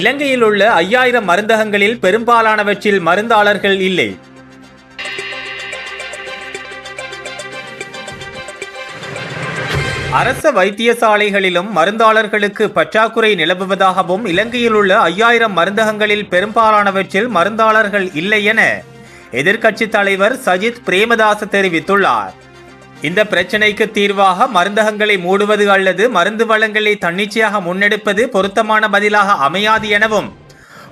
இலங்கையில் உள்ள ஐயாயிரம் மருந்தகங்களில் பெரும்பாலானவற்றில் மருந்தாளர்கள் இல்லை. அரச வைத்தியசாலைகளிலும் மருந்தாளர்களுக்கு பற்றாக்குறை நிலவுவதாகவும் இலங்கையில் உள்ள ஐயாயிரம் மருந்தகங்களில் பெரும்பாலானவற்றில் மருந்தாளர்கள் இல்லை என எதிர்க்கட்சித் தலைவர் சஜித் பிரேமதாச தெரிவித்துள்ளார். இந்த பிரச்சினைக்கு தீர்வாக மருந்தகங்களை மூடுவது அல்லது மருந்து வளங்களை தன்னிச்சையாக முன்னெடுப்பது பொருத்தமான பதிலாக அமையாது எனவும்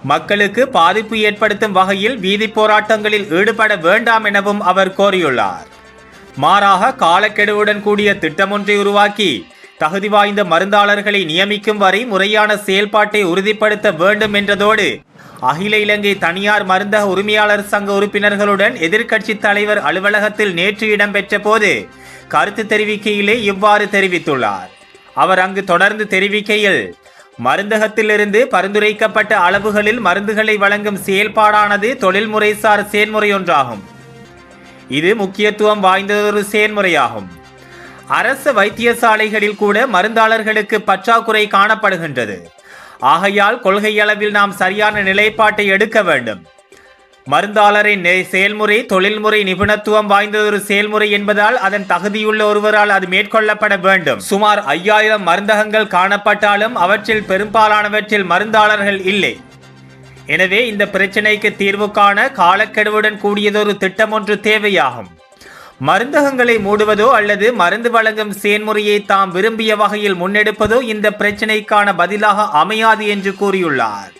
மக்களுக்கு பாதிப்பு ஏற்படுத்தும் வகையில் வீதி போராட்டங்களில் ஈடுபட வேண்டாம் எனவும் அவர் கோரியுள்ளார். மாறாக காலக்கெடுவுடன் கூடிய திட்டமொன்றை உருவாக்கி தகுதி வாய்ந்த மருந்தாளர்களை நியமிக்கும் வரை முறையான செயல்பாட்டை உறுதிப்படுத்த வேண்டும் என்றதோடு அகில இலங்கை தனியார் மருந்தக உரிமையாளர் சங்க உறுப்பினர்களுடன் எதிர்க்கட்சித் தலைவர் அலுவலகத்தில் நேற்று இடம்பெற்ற போது கருத்து தெரிவிக்கையிலே இவ்வாறு தெரிவித்துள்ளார். அவர் அங்கு தொடர்ந்து தெரிவிக்கையில் மருந்தகத்திலிருந்து பரிந்துரைக்கப்பட்ட அளவுகளில் மருந்துகளை வழங்கும் செயல்பாடானது தொழில்முறைசார் செயல்முறையொன்றாகும் இது முக்கியத்துவம் வாய்ந்ததொரு செயல்முறையாகும். அரசு வைத்தியசாலைகளில் கூட மருந்தாளர்களுக்கு பற்றாக்குறை காணப்படுகின்றது. ஆகையால் கொள்கையளவில் நாம் சரியான நிலைப்பாட்டை எடுக்க வேண்டும். மருந்தாளரின் செயல்முறை தொழில்முறை நிபுணத்துவம் வாய்ந்ததொரு செயல்முறை என்பதால் அதன் தகுதியுள்ள ஒருவரால் அது மேற்கொள்ளப்பட வேண்டும். சுமார் ஐயாயிரம் மருந்தகங்கள் காணப்பட்டாலும் அவற்றில் பெரும்பாலானவற்றில் மருந்தாளர்கள் இல்லை. எனவே இந்த பிரச்சினைக்கு தீர்வு காண காலக்கெடுவுடன் கூடியதொரு திட்டம் ஒன்று தேவையாகும். மருந்தகங்களை மூடுவதோ அல்லது மருந்து வழங்கும் செயல்முறையை தாம் விரும்பிய வகையில் முன்னெடுப்பதோ இந்த பிரச்சினைக்கான பதிலாக அமையாது என்று கூறியுள்ளார்.